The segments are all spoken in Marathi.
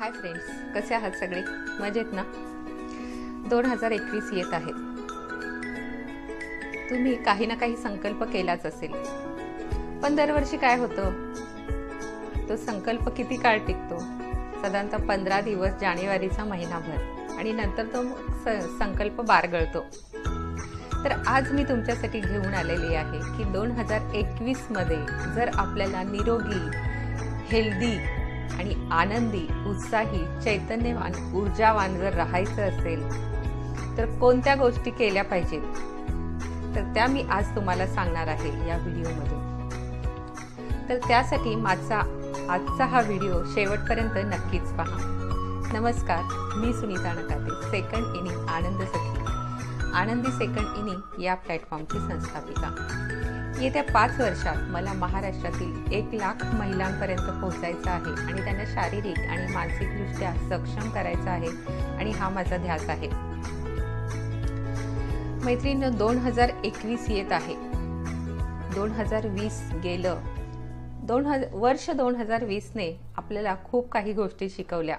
हाय फ्रेंड्स कसे आहात सगळे? मजेत ना? दोन हजार एकवीस येत आहे. तुम्ही काही ना काही संकल्प केलाच असेल. पण दरवर्षी काय होतं? तो संकल्प किती काळ टिकतो? साधारणतः पंधरा दिवस जानेवारीचा महिनाभर. आणि नंतर तो संकल्प बारगळतो. तर आज मी तुमच्यासाठी घेऊन आलेली आहे की दोन हजार एकवीसमध्ये जर आपल्याला निरोगी हेल्दी आणि आनंदी उत्साही चैतन्यवान ऊर्जावान जर राहायचं असेल तर कोणत्या गोष्टी केल्या पाहिजेत? तर त्या मी आज तुम्हाला सांगणार आहे या व्हिडिओमध्ये. तर त्यासाठी माझा आजचा हा व्हिडिओ शेवटपर्यंत नक्कीच पहा. नमस्कार मी सुनीता नकाते सेकंड इनिंग आनंद सखी. आनंदी सेकंड इनिंग या प्लॅटफॉर्मची संस्थापिका. येत्या पाच वर्षात मला महाराष्ट्रातील एक लाख महिलांपर्यंत पोहोचायचं आहे आणि त्यांना शारीरिक आणि मानसिकदृष्ट्या सक्षम करायचं आहे आणि हा माझा ध्यास आहे. मैत्रीण दोन हजार एकवीस येत आहे. दोन हजार वीस गेलं. दोन हज वर्ष दोन हजार वीसने आपल्याला खूप काही गोष्टी शिकवल्या.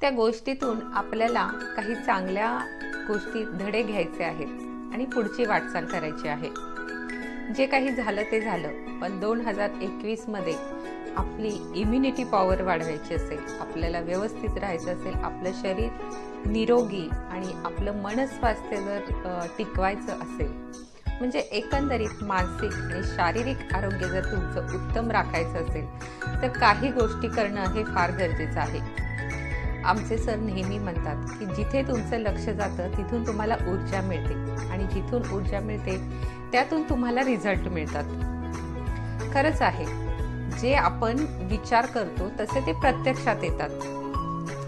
त्या गोष्टीतून आपल्याला काही चांगल्या गोष्टी धडे घ्यायचे आहेत आणि पुढची वाटचाल करायची आहे. जे काही झालं ते झालं. पण दोन हजार एकवीसमध्ये आपली इम्युनिटी पॉवर वाढवायची असेल आपल्याला व्यवस्थित राहायचं असेल आपलं शरीर निरोगी आणि आपलं मनस्वास्थ्य जर टिकवायचं असेल म्हणजे एकंदरीत मानसिक आणि शारीरिक आरोग्य जर तुमचं उत्तम राखायचं असेल तर काही गोष्टी करणं हे फार गरजेचं आहे. आमचे सर नेहमी म्हणतात की जिथे तुमचं लक्ष जातं तिथून तुम्हाला ऊर्जा मिळते. आणि जिथून ऊर्जा मिळते त्यातून तुम्हाला रिझल्ट मिळतात. खरंच आहे. जे आपण विचार करतो तसे ते प्रत्यक्षात येतात.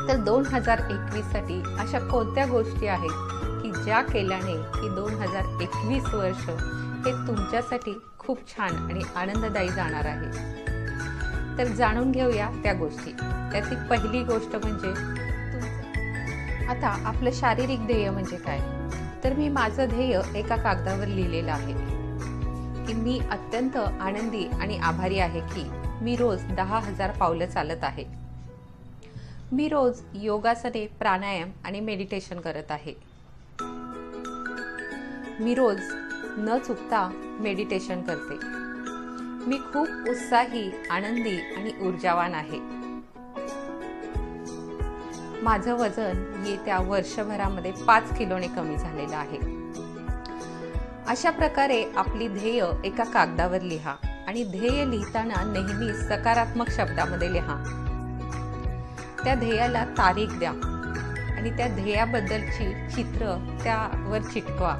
तर दोन हजार एकवीससाठी अशा कोणत्या गोष्टी आहेत की ज्या केल्याने की दोन हजार एकवीस वर्ष हे तुमच्यासाठी खूप छान आणि आनंददायी जाणार आहे? तर जाणून घेऊया त्या गोष्टी. त्यातली पहिली गोष्ट म्हणजे आता आपलं शारीरिक ध्येय म्हणजे काय? तर मी माझं ध्येय एका कागदावर लिहिलेलं आहे की मी अत्यंत आनंदी आणि आभारी आहे की मी रोज दहा हजार पावलं चालत आहे. मी रोज योगासने प्राणायाम आणि मेडिटेशन करत आहे. मी रोज न चुकता मेडिटेशन करते. मी खूप उत्साही आनंदी आणि ऊर्जावान आहे. माझं वजन येत्या वर्षभरामध्ये पाच किलोने कमी झालेलं आहे. अशा प्रकारे आपली ध्येय एका कागदावर लिहा आणि ध्येय लिहिताना नेहमी सकारात्मक शब्दामध्ये लिहा. त्या ध्येयाला तारीख द्या आणि त्या ध्येयाबद्दलची चित्र त्यावर चिटकवा.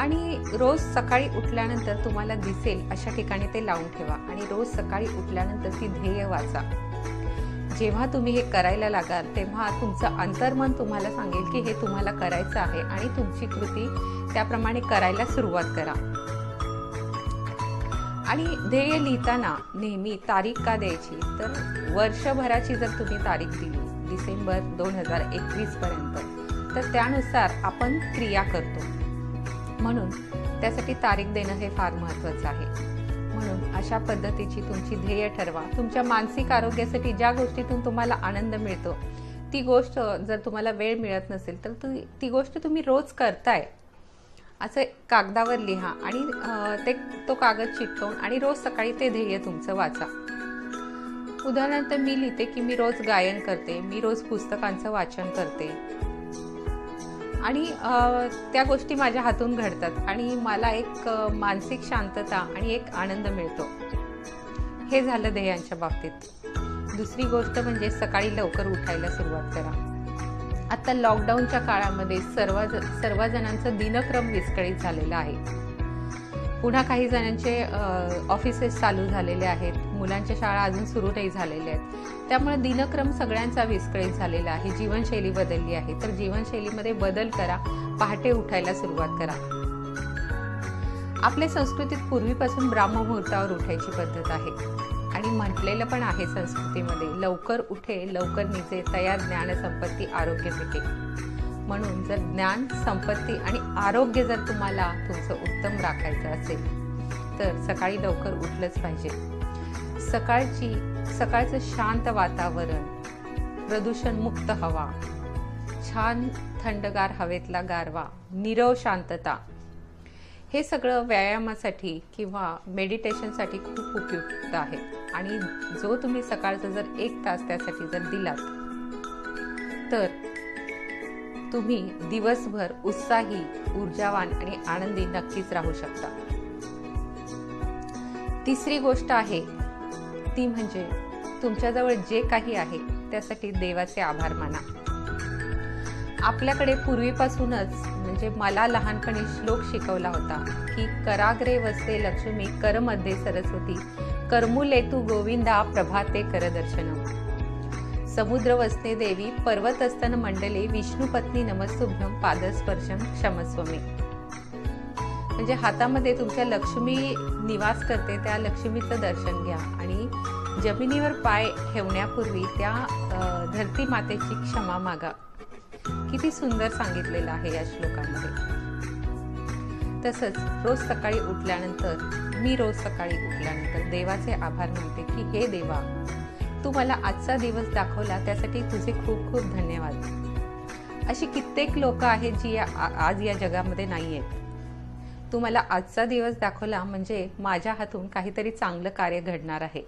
आणि रोज सकाळी उठल्यानंतर तुम्हाला दिसेल अशा ठिकाणी ते लावून ठेवा. आणि रोज सकाळी उठल्यानंतर ती ध्येय वाचा. जेव्हा तुम्ही हे करायला लागाल तेव्हा तुमचं अंतर्मन तुम्हाला सांगेल की हे तुम्हाला करायचं आहे आणि तुमची कृती त्याप्रमाणे करायला सुरुवात करा. आणि ध्येय लिहिताना नेहमी तारीख का द्यायची? तर वर्षभराची जर तुम्ही तारीख दिली डिसेंबर दोन हजार एकवीस पर्यंत तर त्यानुसार आपण क्रिया करतो. म्हणून त्यासाठी तारीख देणं हे फार महत्त्वाचं आहे. म्हणून अशा पद्धतीची तुमची ध्येय ठरवा. तुमच्या मानसिक आरोग्यासाठी ज्या गोष्टीतून तुम्हाला आनंद मिळतो ती गोष्ट जर तुम्हाला वेळ मिळत नसेल तर ती ती गोष्ट तुम्ही रोज करताय. असं कागदावर लिहा आणि ते तो कागद चिटकवून आणि रोज सकाळी ते ध्येय तुमचं वाचा. उदाहरणार्थ मी लिहिते की मी रोज गायन करते मी रोज पुस्तकांचं वाचन करते. आणि त्या गोष्टी माझ्या हातून घडतात आणि मला एक मानसिक शांतता आणि एक आनंद मिळतो. हे झालं ध्येयांच्या बाबतीत. दुसरी गोष्ट म्हणजे सकाळी लवकर उठायला सुरुवात करा. आता लॉकडाऊनच्या काळामध्ये सर्व सर्वजणांचं दिनक्रम विस्कळीत झालेला आहे. पुन्हा काही जणांचे ऑफिसेस चालू झालेले आहेत. मुलांच्या शाळा अजून सुरू नाही झालेल्या आहेत. त्यामुळे दिनक्रम सगळ्यांचा विस्कळीत झालेला आहे. जीवनशैली बदलली आहे. तर जीवनशैलीमध्ये बदल करा. पहाटे उठायला सुरुवात करा. आपल्या संस्कृतीत पूर्वीपासून ब्राह्ममुहूर्तावर उठायची पद्धत आहे. आणि म्हटलेलं पण आहे संस्कृतीमध्ये लवकर उठे लवकर निजे तयार ज्ञानसंपत्ती आरोग्य मिटे. म्हणून जर ज्ञान संपत्ती आणि आरोग्य जर तुम्हाला तुमचं उत्तम राखायचं असेल तर सकाळी लवकर उठलंच पाहिजे. सकाळची सकाळचं शांत वातावरण प्रदूषण मुक्त हवा छान थंडगार हवेतला गारवा निरव शांतता हे सगळं व्यायामासाठी किंवा मेडिटेशनसाठी खूप उपयुक्त आहे. आणि जो तुम्ही सकाळचा जर एक तास त्यासाठी जर दिलात तर तुम्ही दिवसभर उत्साही ऊर्जावान आणि आनंदी नक्कीच राहू शकता. तिसरी गोष्ट आहे ती म्हणजे तुमच्याजवळ जे काही आहे त्यासाठी देवाचे आभार माना. आपल्याकडे पूर्वीपासूनच म्हणजे मला लहानपणी श्लोक शिकवला होता की कराग्रे वसते लक्ष्मी करमध्ये सरस्वती करमुलेतू गोविंदा प्रभाते करदर्शनम. समुद्र वसते देवी पर्वतस्तन मंडले विष्णुपत्नी नमस्तुभ्यम पादस्पर्शम क्षमस्वमी. म्हणजे हातामध्ये तुमच्या लक्ष्मी निवास करते त्या लक्ष्मीचं दर्शन घ्या. आणि जमिनीवर पाय ठेवण्यापूर्वी त्या धरती मातेची क्षमा मागा. किती सुंदर सांगितलेलं आहे या श्लोकामध्ये. तसंच रोज सकाळी उठल्यानंतर मी रोज सकाळी उठल्यानंतर देवाचे आभार मानते की हे देवा तू मला आजचा दिवस दाखवला त्यासाठी तुझे खूप खूप धन्यवाद. अशी कित्येक लोक आहेत जी या आज या जगामध्ये नाही आहेत तू मला आजचा दिवस दाखवला म्हणजे माझ्या हातून काहीतरी चांगलं कार्य घडणार आहे.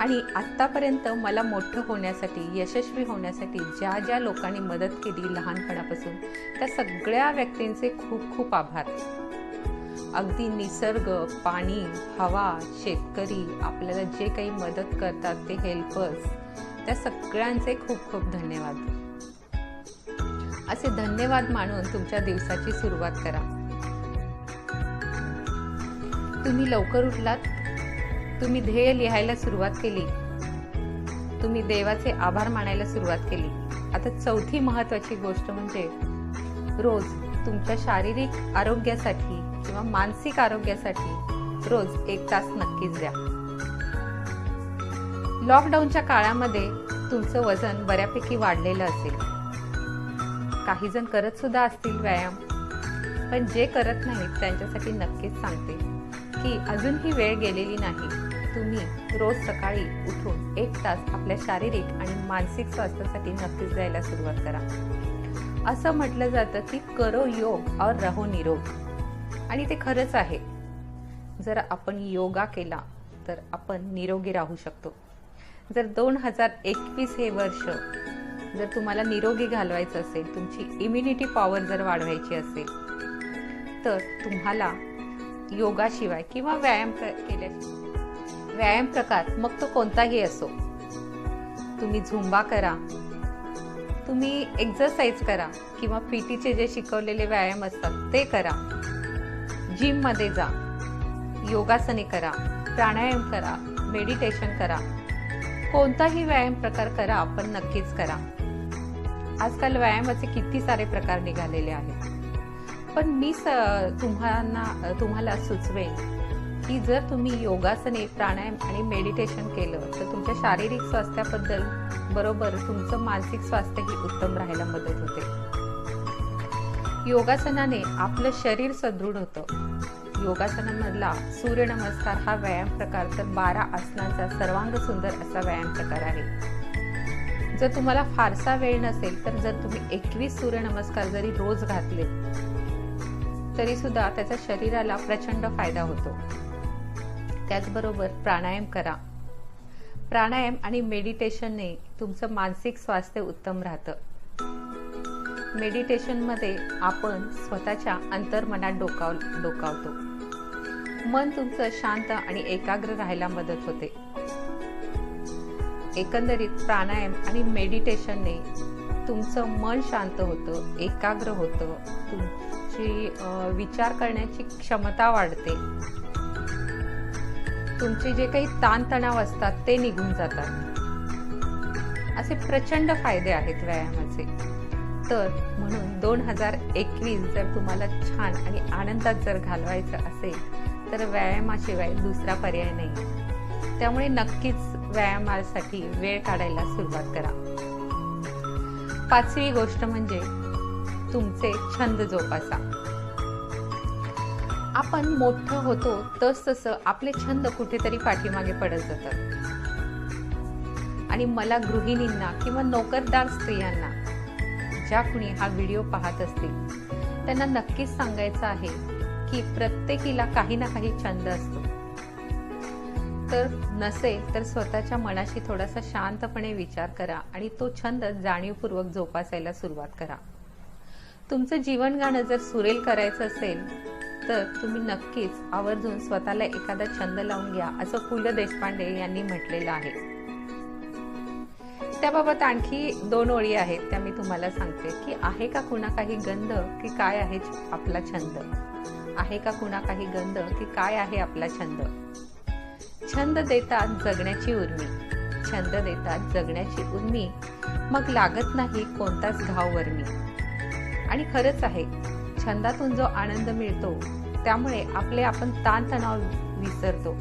आणि आत्तापर्यंत मला मोठं होण्यासाठी यशस्वी होण्यासाठी ज्या ज्या लोकांनी मदत केली लहानपणापासून त्या सगळ्या व्यक्तींचे खूप खूप आभार. अगदी निसर्ग पाणी हवा शेतकरी आपल्याला जे काही मदत करतात ते हेल्पर्स त्या सगळ्यांचे खूप खूप धन्यवाद. असे धन्यवाद मानून तुमच्या दिवसाची सुरुवात करा. तुम्ही लवकर उठलात. तुम्ही ध्येय लिहायला सुरुवात केली. तुम्ही देवाचे आभार मानायला सुरुवात केली. आता चौथी महत्वाची गोष्ट म्हणजे रोज तुमच्या शारीरिक आरोग्यासाठी किंवा मानसिक आरोग्यासाठी रोज एक तास नक्कीच द्या. लॉकडाऊनच्या काळामध्ये तुमचं वजन बऱ्यापैकी वाढलेलं असेल. काही जण करत सुद्धा असतील व्यायाम. पण जे करत नाहीत त्यांच्यासाठी नक्कीच सांगते की अजूनही वेळ गेलेली नाही. तुम्ही रोज सकाळी उठून एक तास आपल्या शारीरिक आणि मानसिक स्वास्थ्यासाठी नक्कीच द्यायला सुरुवात करा. असं म्हटलं जातं की करो योग और रहो निरोग. आणि ते खरंच आहे. जर आपण योगा केला तर आपण निरोगी राहू शकतो. जर दोन हजार एकवीस हे वर्ष जर तुम्हाला निरोगी घालवायचं असेल तुमची इम्युनिटी पॉवर जर वाढवायची असेल तर तुम्हाला योगाशिवाय किंवा व्यायाम केल्याशिवाय व्यायाम प्रकार मग तो कोणताही असो. तुम्ही झुंबा करा. तुम्ही एक्झरसाइज करा किंवा पीटीचे जे शिकवलेले व्यायाम असतात ते करा. जिममध्ये जा. योगासने करा प्राणायाम करा मेडिटेशन करा. कोणताही व्यायाम प्रकार करा पण नक्कीच करा. आजकाल व्यायामाचे किती सारे प्रकार निघालेले आहेत. पण मी तुम्हाला तुम्हाला सुचवेन की जर तुम्ही योगासने प्राणायाम आणि मेडिटेशन केलं तर तुमच्या शारीरिक स्वास्थ्याबद्दल बरोबर तुमचं मानसिक स्वास्थ्यही उत्तम राहायला मदत होते. योगासनाने आपलं शरीर सदृढ होतं. योगासनामधला सूर्यनमस्कार हा व्यायाम प्रकार तर बारा आसनांचा सर्वांग सुंदर असा व्यायाम प्रकार आहे. जर तुम्हाला फारसा वेळ नसेल तर जर तुम्ही एकवीस सूर्यनमस्कार जरी रोज घातले तरी सुद्धा त्याचा शरीराला प्रचंड फायदा होतो. त्याचबरोबर प्राणायाम करा. प्राणायाम आणि मेडिटेशनने तुमचं मानसिक स्वास्थ्य उत्तम राहतं. मेडिटेशनमध्ये आपण स्वतःच्या अंतर्मनात डोकाव डोकावतो. मन तुमचं शांत आणि एकाग्र राहायला मदत होते. एकंदरीत प्राणायाम आणि मेडिटेशनने तुमचं मन शांत होतं एकाग्र होतं तुमची विचार करण्याची क्षमता वाढते. तुमचे जे काही ताणतणाव असतात ते निघून जातात. असे प्रचंड फायदे आहेत व्यायामाचे. तर म्हणून दोन हजार एकवीस जर तुम्हाला छान आणि आनंदात जर घालवायचं असेल तर व्यायामाशिवाय दुसरा पर्याय नाही. त्यामुळे नक्कीच व्यायामासाठी वेळ काढायला सुरुवात करा. पाचवी गोष्ट म्हणजे तुमचे छंद जोपासा. आपण मोठं होतो तस तसं आपले छंद कुठेतरी पाठीमागे पडत जातात. आणि मला गृहिणींना किंवा नोकरदार स्त्रियांना ज्या कुणी हा व्हिडिओ पाहत असतील त्यांना नक्कीच सांगायचं आहे की प्रत्येकीला काही ना काही छंद असतो. तर नसेल तर स्वतःच्या मनाशी थोडासा शांतपणे विचार करा आणि तो छंद जाणीवपूर्वक जोपासायला सुरुवात करा. तुमचं जीवन गाणं जर सुरेल करायचं असेल तर तुम्ही नक्कीच आवर्जून स्वतःला एखादा छंद लावून घ्या असं पु ल देशपांडे यांनी म्हटलेलं आहे. त्याबाबत आणखी दोन ओळी आहेत त्या मी तुम्हाला सांगते. की आहे का कुणा काही गंध की काय आहे आपला छंद? आहे का कुणा काही गंध की काय आहे आपला छंद? छंद देतात जगण्याची उर्मी. छंद देतात जगण्याची उर्मी. मग लागत नाही कोणताच घाव वर्मी. आणि खरंच आहे छंदातून जो आनंद मिळतो त्यामुळे आपले आपण ताणतणाव विसरतो.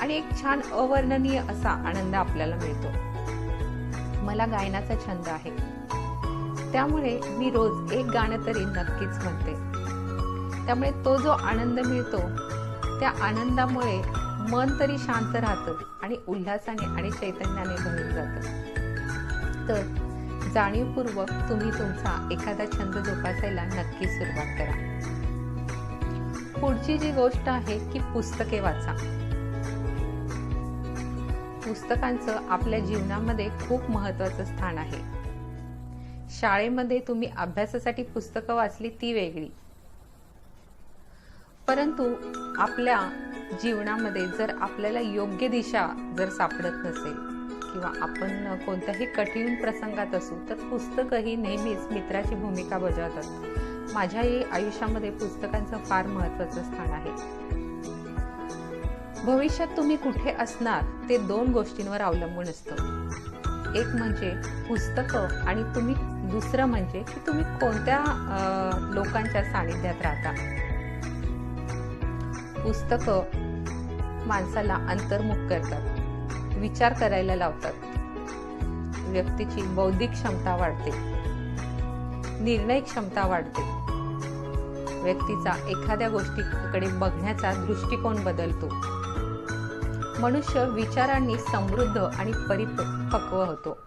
आणि एक छान अवर्णनीय असा आनंद आपल्याला मिळतो. मला गायनाचा छंद आहे. त्यामुळे मी रोज एक गाणं तरी नक्कीच म्हणते. त्यामुळे तो जो आनंद मिळतो त्या आनंदामुळे मन तरी शांत राहतं आणि उल्हासाने आणि चैतन्याने भरून जातं. तर जाणीवपूर्वक तुम्ही तुमचा एखादा छंद जोपासायला नक्की सुरुवात करा. पुढची जी गोष्ट आहे की पुस्तके वाचा. पुस्तकांचं आपल्या जीवनामध्ये खूप महत्वाचं स्थान आहे. शाळेमध्ये तुम्ही अभ्यासासाठी पुस्तकं वाचली ती वेगळी. परंतु आपल्या जीवनामध्ये जर आपल्याला योग्य दिशा जर सापडत नसेल किंवा आपण कोणत्याही कठीण प्रसंगात असू तर पुस्तकही नेहमीच मित्राची भूमिका बजावतात. माझ्याही आयुष्यामध्ये पुस्तकांचं फार महत्वाचं स्थान आहे. भविष्यात तुम्ही कुठे असणार ते दोन गोष्टींवर अवलंबून असतं. एक म्हणजे पुस्तकं आणि तुम्ही दुसरं म्हणजे की तुम्ही कोणत्या लोकांच्या सानिध्यात राहता. पुस्तकं माणसाला अंतर्मुख करतात विचार करायला लावतात. व्यक्तीची बौद्धिक क्षमता वाढते निर्णय क्षमता वाढते. व्यक्तीचा एखाद्या गोष्टीकडे बघण्याचा दृष्टिकोन बदलतो. मनुष्य विचारांनी समृद्ध आणि परिपक्व होतो.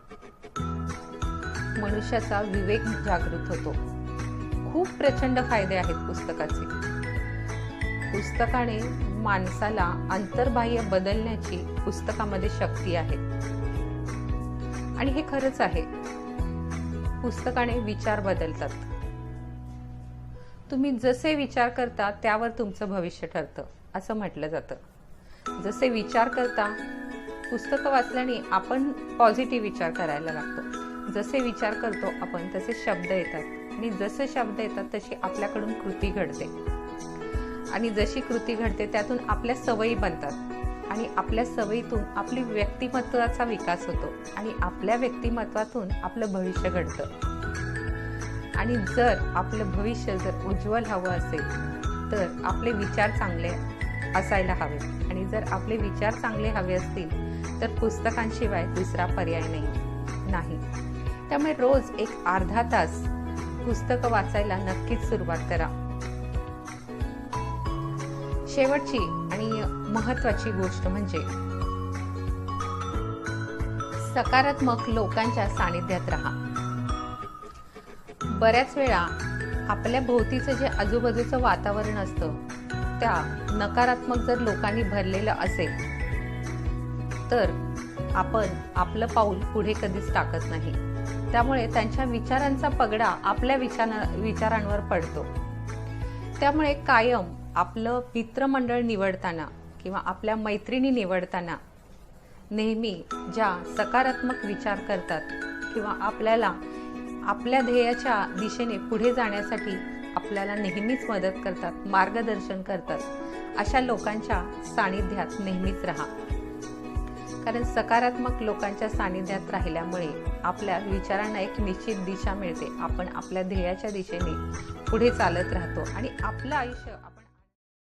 मनुष्याचा विवेक जागृत होतो. खूप प्रचंड फायदे आहेत पुस्तकाचे. पुस्तकाने माणसाला अंतर्बाह्य बदलण्याची पुस्तकामध्ये शक्ती आहे. आणि हे खरंच आहे. पुस्तकाने विचार बदलतात. तुम्ही जसे विचार करता त्यावर तुमचं भविष्य ठरतं असं म्हटलं जातं. जसे विचार करता पुस्तकं वाचल्याने आपण पॉझिटिव्ह विचार करायला लागतो. जसे विचार करतो आपण तसे शब्द येतात. आणि जसे शब्द येतात तशी आपल्याकडून कृती घडते. आणि जशी कृती घडते त्यातून आपल्या सवयी बनतात. आणि आपल्या सवयीतून आपली व्यक्तिमत्वाचा विकास होतो. आणि आपल्या व्यक्तिमत्वातून आपलं भविष्य घडतं. आणि जर आपलं भविष्य जर उज्ज्वल हवं असेल तर आपले विचार चांगले असायला हवे. आणि जर आपले विचार चांगले हवे असतील तर पुस्तकांशिवाय दुसरा पर्याय नाही नाही. त्यामुळे रोज एक अर्धा तास पुस्तकं वाचायला नक्कीच सुरुवात करा. शेवटची आणि महत्वाची गोष्ट म्हणजे सकारात्मक लोकांच्या सानिध्यात राहा. बऱ्याच वेळा आपल्या भोवतीचं जे आजूबाजूचं वातावरण असतं त्या नकारात्मक जर लोकांनी भरलेलं असेल तर आपण आपलं पाऊल पुढे कधीच टाकत नाही. त्यामुळे त्यांच्या विचारांचा पगडा आपल्या विचार विचारांवर पडतो. त्यामुळे कायम आपलं मित्रमंडळ निवडताना किंवा आपल्या मैत्रिणी निवडताना नेहमी ज्या सकारात्मक विचार करतात किंवा आपल्याला आपल्या ध्येयाच्या दिशेने पुढे जाण्यासाठी आपल्याला नेहमीच मदत करतात मार्गदर्शन करतात. अशा लोकांच्या सानिध्यात नेहमीच राहा. कारण सकारात्मक लोकांच्या सानिध्यात राहिल्यामुळे आपल्या विचारांना एक निश्चित दिशा मिळते. आपण आपल्या ध्येयाच्या दिशेने पुढे चालत राहतो आणि आपलं आयुष्य